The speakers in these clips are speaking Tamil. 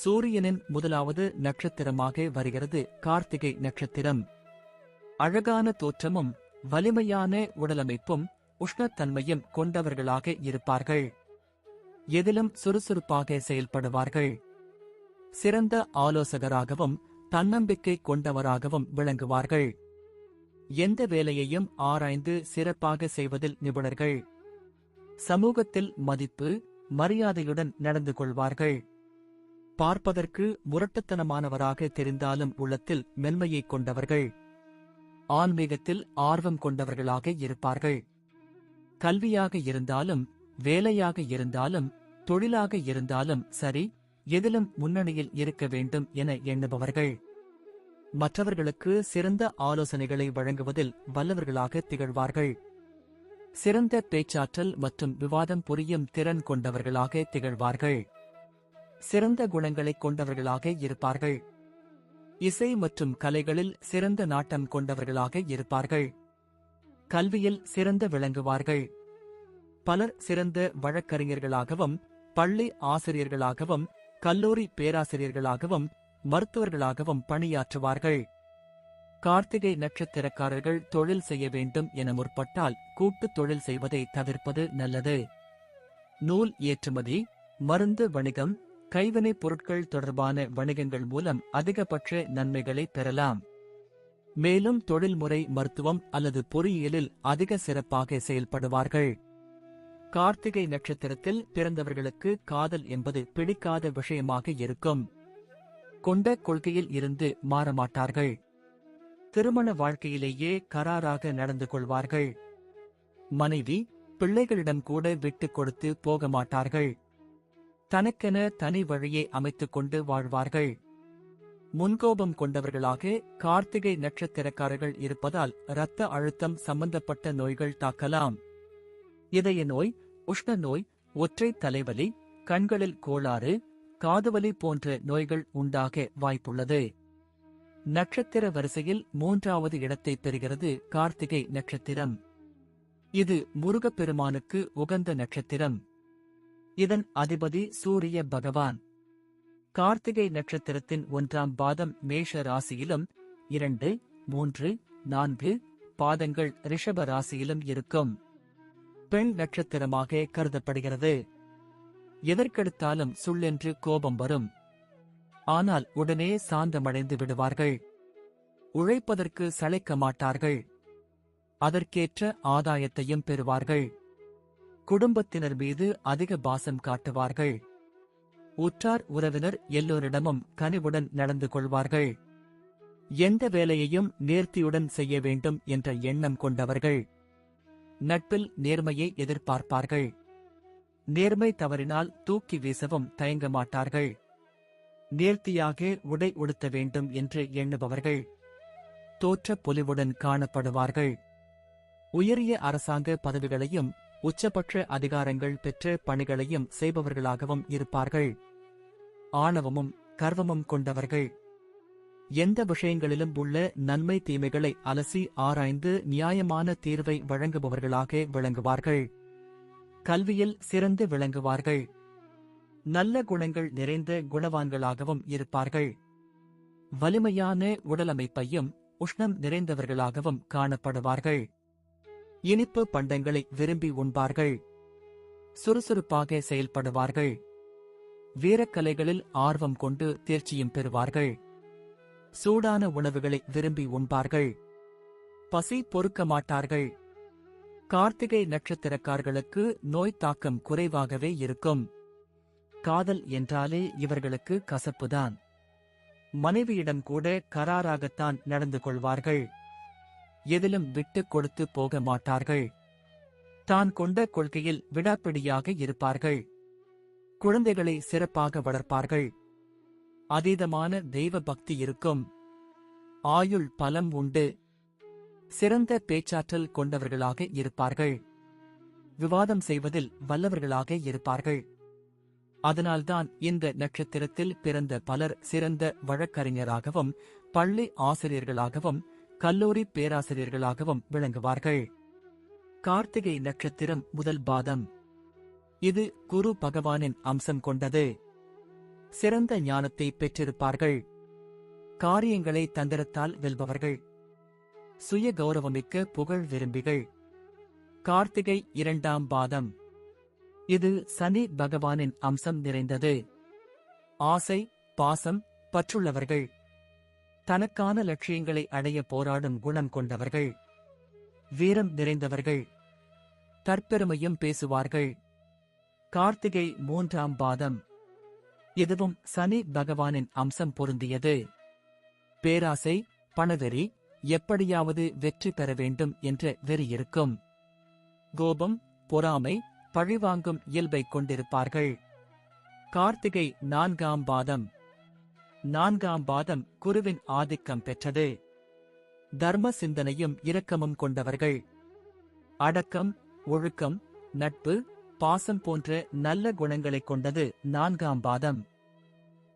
சூரியனின் முதலாவது நட்சத்திரமாக வருகிறது கார்த்திகை நட்சத்திரம். அழகான தோற்றமும் வலிமையான உடலமைப்பும் உஷ்ணத்தன்மையும் கொண்டவர்களாக இருப்பார்கள். எதிலும் சுறுசுறுப்பாக செயல்படுவார்கள். சிறந்த ஆலோசகராகவும் தன்னம்பிக்கை கொண்டவராகவும் விளங்குவார்கள். எந்த வேலையையும் ஆராய்ந்து சிறப்பாக செய்வதில் நிபுணர்கள். சமூகத்தில் மதிப்பு மரியாதையுடன் நடந்து கொள்வார்கள். பார்ப்பதற்கு முரட்டுத்தனமானவராக தெரிந்தாலும் உள்ளத்தில் மென்மையை கொண்டவர்கள் ஆன்மீகத்தில் ஆர்வம் கொண்டவர்களாக இருப்பார்கள். கல்வியாக இருந்தாலும் வேலையாக இருந்தாலும் தொழிலாக இருந்தாலும் சரி எதிலும் முன்னணியில் இருக்க வேண்டும் என எண்ணுபவர்கள். மற்றவர்களுக்கு சிறந்த ஆலோசனைகளை வழங்குவதில் வல்லவர்களாக திகழ்வார்கள். சிறந்த பேச்சாற்றல் மற்றும் விவாதம் புரியும் திறன் கொண்டவர்களாக திகழ்வார்கள். சிறந்த குணங்களைக் கொண்டவர்களாக இருப்பார்கள். இசை மற்றும் கலைகளில் சிறந்த நாட்டம் கொண்டவர்களாக இருப்பார்கள். கல்வியில் சிறந்த விளங்குவார்கள். பலர் சிறந்த வழக்கறிஞர்களாகவும் பள்ளி ஆசிரியர்களாகவும் கல்லூரி பேராசிரியர்களாகவும் மருத்துவர்களாகவும் பணியாற்றுவார்கள். கார்த்திகை நட்சத்திரக்காரர்கள் தொழில் செய்ய வேண்டும் என முற்பட்டால் கூட்டுத் தொழில் செய்வதை தவிர்ப்பது நல்லது. நூல் ஏற்றுமதி மருந்து வணிகம் கைவினைப் பொருட்கள் தொடர்பான வணிகங்கள் மூலம் அதிகபட்ச நன்மைகளை பெறலாம். மேலும் தொழில்முறை மருத்துவம் அல்லது பொறியியலில் அதிக சிறப்பாக செயல்படுவார்கள். கார்த்திகை நட்சத்திரத்தில் பிறந்தவர்களுக்கு காதல் என்பது பிடிக்காத விஷயமாக இருக்கும். கொண்ட கொள்கையில் இருந்து மாறமாட்டார்கள். திருமண வாழ்க்கையிலேயே கராராக நடந்து கொள்வார்கள். மனைவி பிள்ளைகளிடம் கூட விட்டுக் கொடுத்து போக மாட்டார்கள் தனக்கென தனி வழியை அமைத்துக் கொண்டு வாழ்வார்கள். முன்கோபம் கொண்டவர்களாக கார்த்திகை நட்சத்திரக்காரர்கள் இருப்பதால் இரத்த அழுத்தம் சம்பந்தப்பட்ட நோய்கள் தாக்கலாம். இதய நோய் உஷ்ண நோய் ஒற்றை தலைவலி கண்களில் கோளாறு காதுவலி போன்ற நோய்கள் உண்டாக வாய்ப்புள்ளது. நட்சத்திர வரிசையில் மூன்றாவது இடத்தை பெறுகிறது கார்த்திகை நட்சத்திரம். இது முருகப்பெருமானுக்கு உகந்த நட்சத்திரம். இதன் அதிபதி சூரிய பகவான். கார்த்திகை நட்சத்திரத்தின் ஒன்றாம் பாதம் மேஷ ராசியிலும் இரண்டு மூன்று நான்கு பாதங்கள் ரிஷப ராசியிலும் இருக்கும். பெண் நட்சத்திரமாக கருதப்படுகிறது. எதற்கெடுத்தாலும் சுள்ளென்று கோபம் வரும். ஆனால் உடனே சாந்தமடைந்து விடுவார்கள். உழைப்பதற்கு சளைக்க மாட்டார்கள். அதற்கேற்ற ஆதாயத்தையும் பெறுவார்கள். குடும்பத்தினர் மீது அதிக பாசம் காட்டுவார்கள். உற்றார் உறவினர் எல்லோரிடமும் கனிவுடன் நடந்து கொள்வார்கள். எந்த வேலையையும் நேர்த்தியுடன் செய்ய வேண்டும் என்ற எண்ணம் கொண்டவர்கள். நட்பில் நேர்மையை எதிர்பார்ப்பார்கள். நேர்மை தவறினால் தூக்கி வீசவும் தயங்க மாட்டார்கள். நேர்த்தியாக உடை உடுத்த வேண்டும் என்று எண்ணுபவர்கள். தோற்ற பொலிவுடன் காணப்படுவார்கள். உயரிய அரசாங்க பதவிகளையும் உச்சபட்ச அதிகாரங்கள் பெற்ற பணிகளையும் செய்பவர்களாகவும் இருப்பார்கள். ஆணவமும் கர்வமும் கொண்டவர்கள். எந்த விஷயங்களிலும் உள்ள நன்மை தீமைகளை அலசி ஆராய்ந்து நியாயமான தீர்வை வழங்குபவர்களாக விளங்குவார்கள். கல்வியில் சிறந்து விளங்குவார்கள். நல்ல குணங்கள் நிறைந்த குணவான்களாகவும் இருப்பார்கள். வலிமையான உடலமைப்பையும் உஷ்ணம் நிறைந்தவர்களாகவும் காணப்படுவார்கள். இனிப்பு பண்டங்களை விரும்பி உண்பார்கள். சுறுசுறுப்பாக செயல்படுவார்கள். வீரக்கலைகளில் ஆர்வம் கொண்டு தேர்ச்சியும் பெறுவார்கள். சூடான உணவுகளை விரும்பி உண்பார்கள். பசி பொறுக்க மாட்டார்கள். கார்த்திகை நட்சத்திரக்காரர்களுக்கு நோய் தாக்கம் குறைவாகவே இருக்கும். காதல் என்றாலே இவர்களுக்கு கசப்புதான். மனைவியிடம் கூட கராராகத்தான் நடந்து கொள்வார்கள். எதிலும் விட்டுக் கொடுத்து போக மாட்டார்கள். தான் கொண்ட கொள்கையில் விடாப்பிடியாக இருப்பார்கள். குழந்தைகளை சிறப்பாக வளர்ப்பார்கள். அதீதமான தெய்வ பக்தி இருக்கும். ஆயுள் பலம் உண்டு. சிறந்த பேச்சாற்றல் கொண்டவர்களாக இருப்பார்கள். விவாதம் செய்வதில் வல்லவர்களாக இருப்பார்கள். அதனால்தான் இந்த நட்சத்திரத்தில் பிறந்த பலர் சிறந்த வழக்கறிஞராகவும் பள்ளி ஆசிரியர்களாகவும் கல்லூரி பேராசிரியர்களாகவும் விளங்குவார்கள். கார்த்திகை நட்சத்திரம் முதல் பாதம். இது குரு பகவானின் அம்சம் கொண்டது. சிறந்த ஞானத்தை பெற்றிருப்பார்கள். காரியங்களை தந்திரத்தால் வெல்பவர்கள். சுய கௌரவமிக்க புகழ் விரும்பிகள். கார்த்திகை இரண்டாம் பாதம். இது சனி பகவானின் அம்சம் நிறைந்தது. ஆசை பாசம் பற்றுள்ளவர்கள். தனக்கான லட்சியங்களை அடைய போராடும் குணம் கொண்டவர்கள். வீரம் நிறைந்தவர்கள். தற்பெருமையும் பேசுவார்கள். கார்த்திகை மூன்றாம் பாதம். இதுவும் சனி பகவானின் அம்சம் பொருந்தியது. பேராசை பணவெறி எப்படியாவது வெற்றி பெற வேண்டும் என்ற வெறி இருக்கும். கோபம் பொறாமை பழிவாங்கும் இயல்பைக் கொண்டிருப்பார்கள். கார்த்திகை நான்காம் பாதம். நான்காம் பாதம் குருவின் ஆதிக்கம் பெற்றது. தர்ம சிந்தனையும் இரக்கமும் கொண்டவர்கள். அடக்கம் ஒழுக்கம் நட்பு பாசம் போன்ற நல்ல குணங்களைக் கொண்டது நான்காம் பாதம்.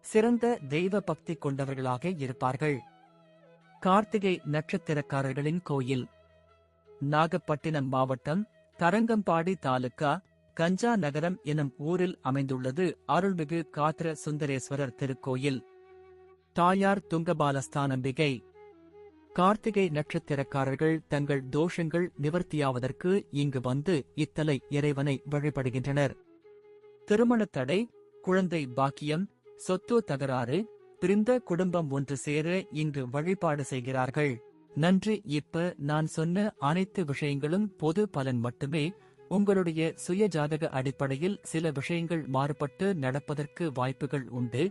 சிறந்த தெய்வ பக்தி கொண்டவர்களாக இருப்பார்கள். கார்த்திகை நட்சத்திரக்காரர்களின் கோயில். நாகப்பட்டினம் மாவட்டம் தரங்கம்பாடி தாலுகா கஞ்சா நகரம் எனும் ஊரில் அமைந்துள்ளது அருள்மிகு காத்திர சுந்தரேஸ்வரர் திருக்கோயில். தாயார் துங்கபாலஸ்தானம்பிகை. கார்த்திகை நட்சத்திரக்காரர்கள் தங்கள் தோஷங்கள் நிவர்த்தியாவதற்கு இங்கு வந்து இத்தலை இறைவனை வழிபடுகின்றனர். திருமணத் தடை குழந்தை பாக்கியம் சொத்து தகராறு பிரிந்த குடும்பம் ஒன்று சேர இங்கு வழிபாடு செய்கிறார்கள். நன்றி இப்ப நான் சொன்ன அனைத்து விஷயங்களும் பொது பலன் மட்டுமே உங்களுடைய சுய ஜாதக அடிப்படையில் சில விஷயங்கள் மாறுபட்டு நடப்பதற்கு வாய்ப்புகள் உண்டு.